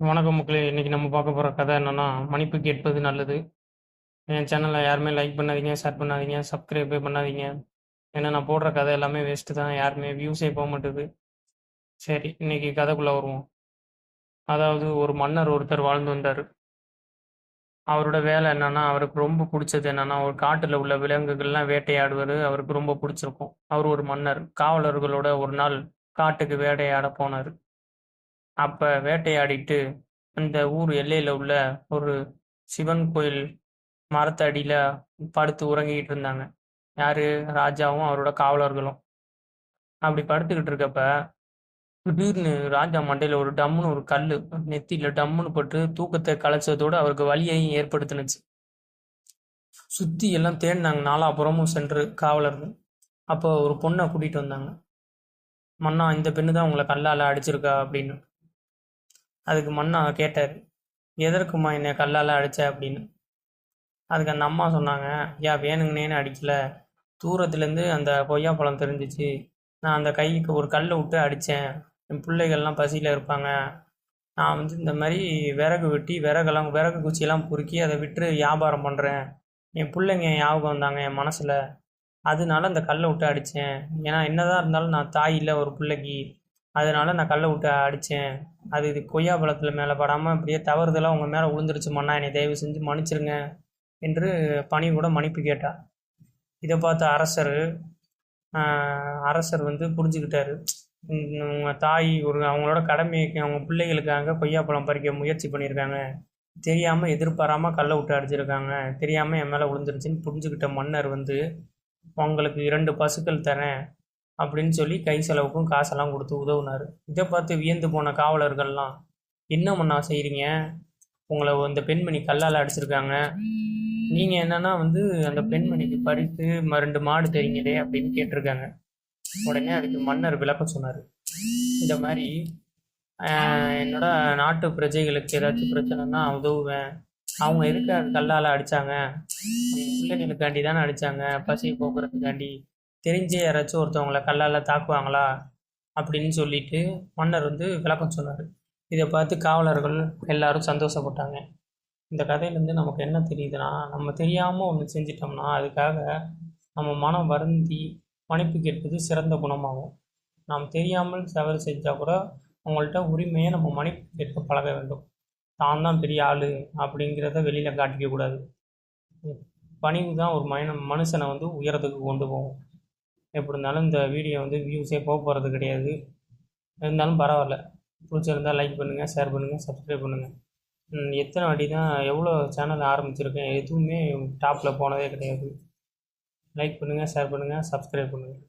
வணக்கம் மக்களே. இன்னைக்கு நம்ம பார்க்க போகிற கதை என்னன்னா மன்னிப்பு கேட்பது நல்லது. என் சேனலை யாருமே லைக் பண்ணாதீங்க ஷேர் பண்ணாதீங்க சப்ஸ்கிரைபே பண்ணாதீங்க. ஏன்னா நான் போடுற கதை எல்லாமே வேஸ்ட்டு தான். யாருமே வியூஸே போக மாட்டுது. சரி இன்னைக்கு கதைக்குள்ளே வருவோம். அதாவது ஒரு மன்னர் ஒருத்தர் வாழ்ந்து வந்தார். அவரோட வேலை என்னன்னா அவருக்கு ரொம்ப பிடிச்சது என்னன்னா ஒரு காட்டில் உள்ள விலங்குகள்லாம் வேட்டையாடுவது அவருக்கு ரொம்ப பிடிச்சிருக்கும். அவர் ஒரு மன்னர். காவலர்களோட ஒரு நாள் காட்டுக்கு வேட்டையாட போனார். அப்ப வேட்டையாடிட்டு அந்த ஊர் எல்லையில உள்ள ஒரு சிவன் கோயில் மரத்தடியில படுத்து உறங்கிக்கிட்டு இருந்தாங்க. யாரு? ராஜாவும் அவரோட காவலர்களும். அப்படி படுத்துக்கிட்டு இருக்கப்ப திடீர்னு ராஜா மண்டையில ஒரு டம்முன்னு ஒரு கல் நெத்தியில டம்முன்னு பட்டு தூக்கத்தை கலைச்சதோடு அவருக்கு வலியையும் ஏற்படுத்தினுச்சு. சுத்தி எல்லாம் தேடினாங்க. நாலாபுறமும் சென்று காவலர்கள். அப்போ ஒரு பொண்ணை கூட்டிட்டு வந்தாங்க. மன்னா இந்த பெண்ணு தான் உங்களை கல்லால அடிச்சிருக்கா? அப்படின்னு. அதுக்கு மன்னா கேட்டார். எதற்குமா என்னை கல்லால் அடித்த அப்படின்னு. அதுக்கு அந்த அம்மா சொன்னாங்க ஐயா வேணுங்கனேன்னு அடிக்கல. தூரத்துலேருந்து அந்த கொய்யாப்பழம் தெரிஞ்சிச்சு. நான் அந்த கைக்கு ஒரு கல்லை விட்டு அடித்தேன் என் பிள்ளைகள்லாம் பசியில் இருப்பாங்க. நான் வந்து இந்த மாதிரி விறகு வெட்டி விறகெல்லாம் விறகு குச்சியெல்லாம் பொறுக்கி அதை விட்டு வியாபாரம் பண்ணுறேன் என் பிள்ளைங்க ஞாபகம் வந்தாங்க என் மனசில். அதனால அந்த கல்லை விட்டு அடித்தேன் ஏன்னா என்னதான் இருந்தாலும் நான் தாய் இல்லை ஒரு பிள்ளைக்கு. அதனால் நான் கல்லை விட்டு அடித்தேன். அது இது கொய்யா பழத்தில் மேலே படாமல் அப்படியே தவறுதலாக உங்கள் மேலே விழுந்துருச்சுமாண்ணா என்னை தயவு செஞ்சு மன்னிச்சிருங்க என்று பணி கூட மன்னிப்பு கேட்டார் இதை பார்த்த அரசர் அரசர் வந்து புரிஞ்சுக்கிட்டார். உங்கள் தாய் ஒரு அவங்களோட கடமைக்கு அவங்க பிள்ளைகளுக்காக கொய்யாப்பழம் பறிக்க முயற்சி பண்ணியிருக்காங்க. தெரியாமல் எதிர்பாராமல் கல்லை விட்டு அடிச்சிருக்காங்க. தெரியாமல் என் மேலே விழுந்துருச்சுன்னு புரிஞ்சுக்கிட்ட மன்னர் வந்து உங்களுக்கு இரண்டு பசுக்கள் தரேன். அப்படின்னு சொல்லி கை செலவுக்கும் காசெல்லாம் கொடுத்து உதவுனார். இதை பார்த்து வியந்து போன காவலர்கள்லாம் என்ன பண்ணா செய்கிறீங்க உங்களை அந்த பெண்மணி கல்லால் அடிச்சிருக்காங்க. நீங்கள் என்னன்னா வந்து அந்த பெண்மணிக்கு பறித்து ரெண்டு மாடு தெரியுங்களே அப்படின்னு கேட்டிருக்காங்க. உடனே அதுக்கு மன்னர் விளக்கம் சொன்னார். இந்த மாதிரி என்னோட நாட்டு பிரஜைகளுக்கு ஏதாச்சும் பிரச்சனைனா உதவுவேன். அவங்க எதுக்கு கல்லால் அடித்தாங்க பிள்ளைங்களுக்காண்டி தானே அடித்தாங்க பசியை போக்குறதுக்காண்டி தெரிஞ்சே யாராச்சும் ஒருத்தவங்கள கல்லால் தாக்குவாங்களா அப்படின்னு சொல்லிட்டு மன்னர் வந்து விளக்கம் சொன்னார். இதை பார்த்து காவலர்கள் எல்லாரும் சந்தோஷப்பட்டாங்க. இந்த கதையிலேருந்து நமக்கு என்ன தெரியுதுன்னா நம்ம தெரியாமல் ஒன்று செஞ்சிட்டோம்னா அதுக்காக நம்ம மனம் வருந்தி மன்னிப்பு கேட்பது சிறந்த குணமாகும். நாம் தெரியாமல் தவறு செஞ்சால் கூட அவங்கள்ட்ட உரிமையை நம்ம மன்னிப்பு கேட்க பழக வேண்டும். தான் தான் பெரிய ஆள் அப்படிங்கிறத வெளியில் காட்டிக்க கூடாது. பணிவு தான் ஒரு மன மனுஷனை வந்து உயரத்துக்கு கொண்டு போகும். எப்படி இருந்தாலும் இந்த வீடியோ வந்து வியூஸே போக போகிறது கிடையாது. இருந்தாலும் பரவாயில்ல. பிடிச்சிருந்தால் லைக் பண்ணுங்கள் ஷேர் பண்ணுங்கள் சப்ஸ்கிரைப் பண்ணுங்கள் எத்தனை வாட்டி தான் எவ்வளோ சேனல் ஆரம்பிச்சிருக்கேன் எதுவுமே டாப்பில் போனதே கிடையாது. லைக் பண்ணுங்கள் ஷேர் பண்ணுங்கள் சப்ஸ்கிரைப் பண்ணுங்கள்